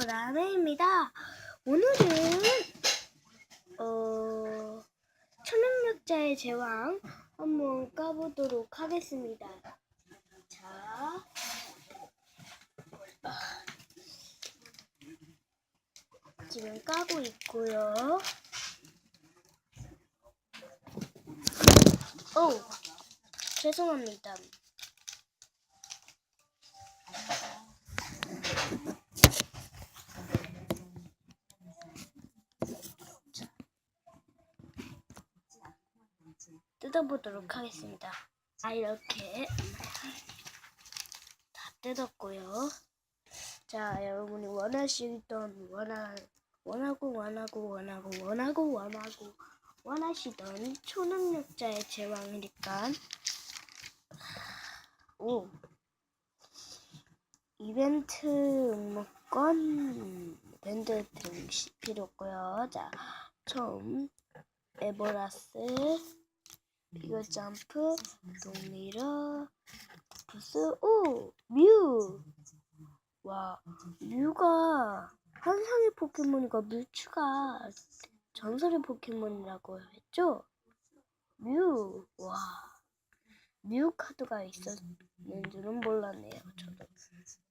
라메입니다. 오늘은 어 초능력자의 제왕 한번 까보도록 하겠습니다. 자, 지금 까고 있고요. 오, 죄송합니다. 뜯어보도록 하겠습니다. 아 이렇게 다 뜯었고요. 자 여러분이 원하시던 원하 원하고 원하고 원하고 원하고 원하고 원하시던 초능력자의 제왕이니까 오 이벤트 응모권 밴드 등 시- 필요 없고요. 자 처음 에버라스 이거 점프, 동미러, 부스, 오! 뮤! 와, 뮤가 환상의 포켓몬이고 뮤츠가 전설의 포켓몬이라고 했죠? 뮤! 와, 뮤 카드가 있었는 줄은 몰랐네요, 저도.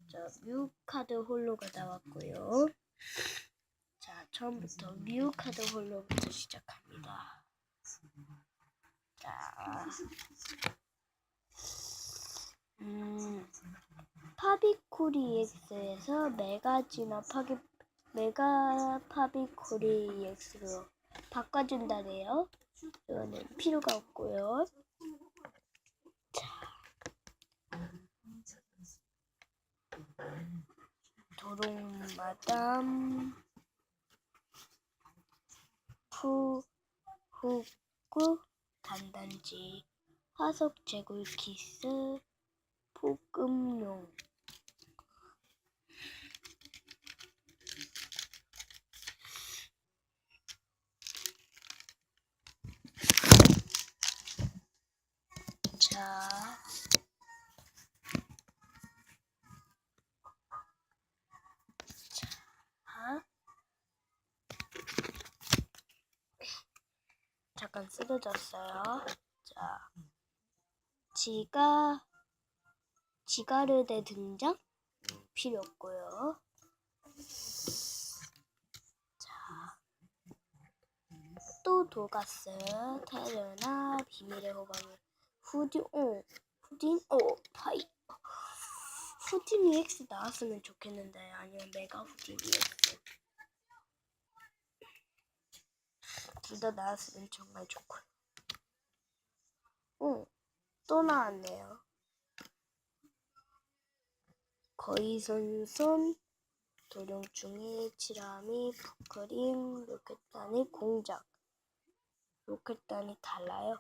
자, 뮤 카드 홀로가 나왔고요. 자, 처음부터 뮤 카드 홀로부터 시작합니다. 자, 음, 파비코리 EX에서 메가지나 파기, 메가 파비코리 EX로 바꿔준다네요. 이거는 필요가 없고요. 자, 도롱 마담, 푸, 후구, 단단지, 화석 제굴 키스. 자, 자, 잠깐 쓰러졌어요. 자, 지가 지가르데 등장 음, 필요 없고요. 자, 또 도가스, 테르나, 비밀의 호박이, 후딘, 오, 후딘, 오, 파이. 후딘 EX 나왔으면 좋겠는데 아니면 메가 후딘 EX 둘 다 나왔으면 정말 좋고요. 오, 또 나왔네요. 거의 손손, 도룡충이, 치라미, 푸크림, 로켓단이 공작. 로켓단이 달라요.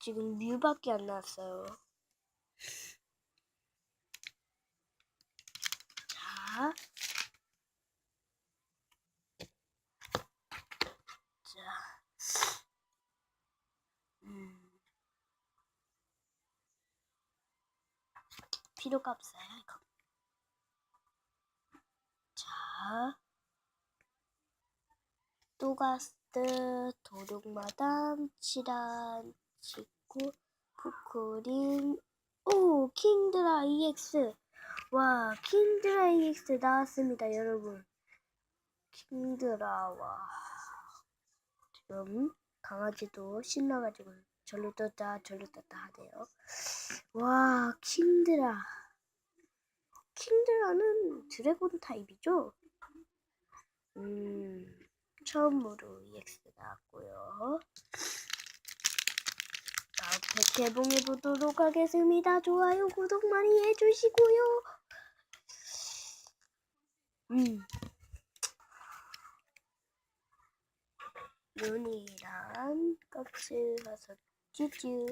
지금 뮤밖에 안 나왔어요. 자. 자. 음. 필요가 없어요, 이거. 자. 또가스, 도둑마담, 치란, 직구, 푸크린, 오! 킹드라 EX! 와, 킹드라 EX 나왔습니다, 여러분. 킹드라, 와. 지금 강아지도 신나가지고 절로 떴다, 절로 떴다 하네요. 와, 킹드라. 킹드라는 드래곤 타입이죠? 음, 처음으로 EX 나왔고요. 다음 팩 개봉해 보도록 하겠습니다. 좋아요, 구독 많이 해주시고요. 음. 눈이랑 껍질 가서 쭈쭈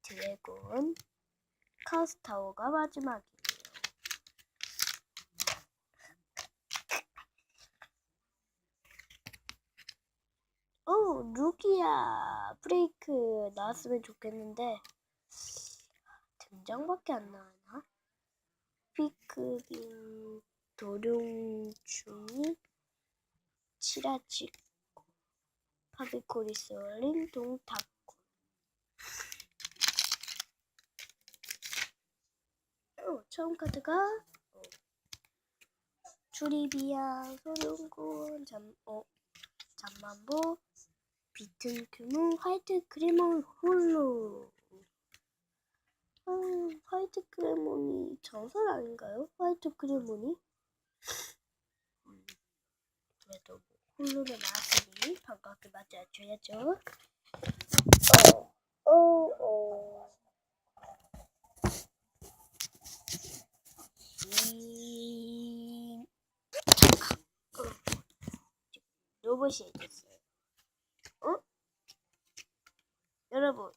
드래곤. 카스타워가 마지막이에요. 오 루기야. 브레이크 나왔으면 좋겠는데. 등장밖에 안 나오나? 피크빈 도룡충이 치라치 파비코리스 올린 동탁 구 어, 처음 카드가 어, 추리비아 소룡군 잠, 어, 잠만보 비튼 규모 화이트 크레몬 홀로 아, 화이트 크레몬이 전설 아닌가요? 화이트 크레몬이? 음, 그래도 뭐 홀로를 나왔으니 반갑게 맞아줘야죠. 어. 이... 어. 로봇이 됐어요. 어? 여러분,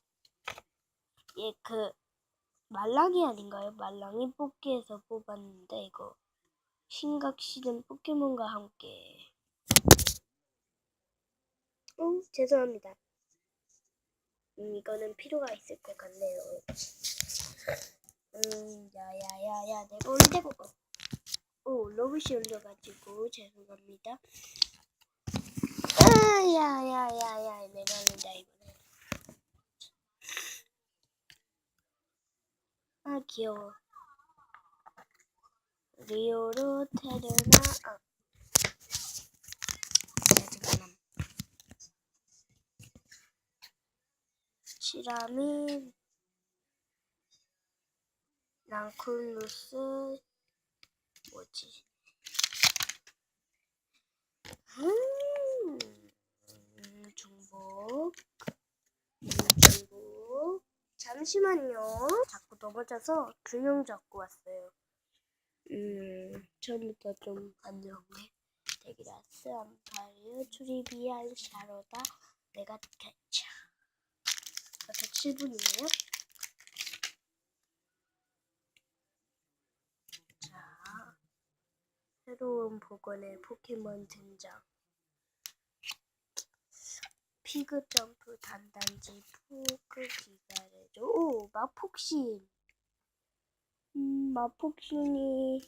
얘 그 말랑이 아닌가요? 말랑이 뽑기에서 뽑았는데 이거 신각 시즌 포켓몬과 함께. 음, 죄송합니다. 음, 이거는 필요가 있을 것 같네요. 음, 야야야야, 내가 올대고. 오, 로봇이 올려가지고 죄송합니다. 아, 야야야야, 내가 올린다 이번에. 아, 귀여워. 리오로 테르나, 아. 시라미, 랑쿨루스, 뭐지? 음, 음, 중복, 음, 중복. 잠시만요. 자꾸 넘어져서 균형 잡고 왔어요. 음, 처음부터 좀 안녕해. 데기라스, 암파이어, 추리비안, 샤로다, 내가 개차. 벌써 7분이에요. 새로운 복원의 포켓몬 등장. 피그 점프 단단지 포크 기가래죠. 오, 마폭신. 음, 마폭신이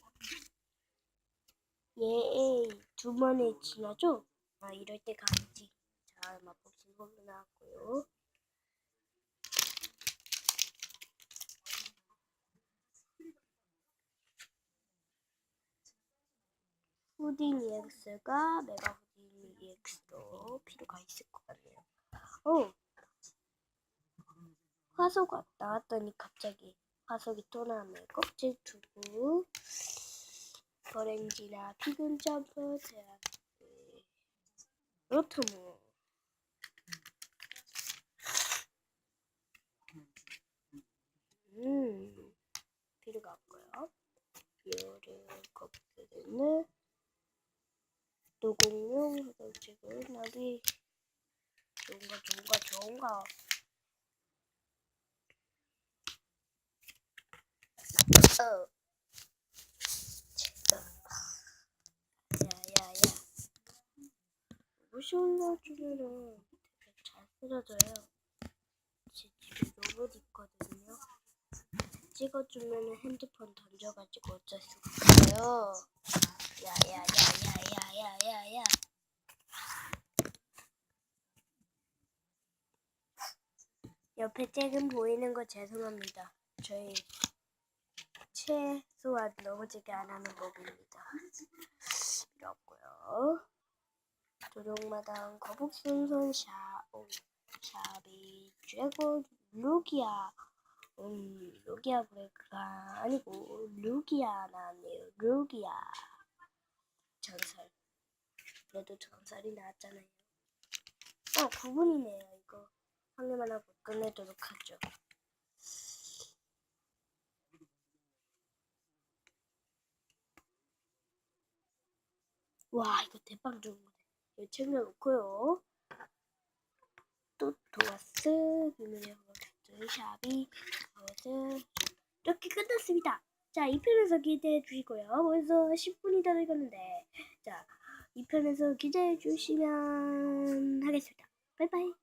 얘 두 번에 지나죠? 아, 이럴 때 가야지. 자, 마폭신 홀로 나왔고요. 후딘 EX가 메가 후딘 EX로 필요가 있을 것 같네요. 오! 화석 왔- 나왔더니 갑자기 화석이 또 나오네. 껍질 두고 버렌지나 피근 점프 제라스 로트무 음 필요가 없고요. 요를 껍질은 노공룡 화장지금 나비 좋은가 좋은가 좋은가. 어. 야야야. 옷이 올라주면은 되게 잘 쓰러져요. 제 집에 로봇 있거든요. 찍어주면은 핸드폰 던져가지고 어쩔 수가 없어요 옆에 잭은 보이는 거 죄송합니다. 저희 최소한 넘어지게 안 하는 법입니다. 필요 없고요. 도룡마당 거북순손 샤오 샤비 드래곤 루기아 음 루기아 브레이크가 아니고 루기아 나왔네요. 루기아 전설 그래도 전설이 나왔잖아요. 아 9분이네요 이거. 한 개만 하고 끝내도록 하죠. 와 이거 대빵 좋은 거네. 이거 챙겨놓고요. 또 비밀의 호박스 샤비 버스 이렇게 끝났습니다. 자 2편에서 기대해 주시고요. 벌써 10분이 다 돼가는데 자 2편에서 기대해 주시면 하겠습니다. 바이바이.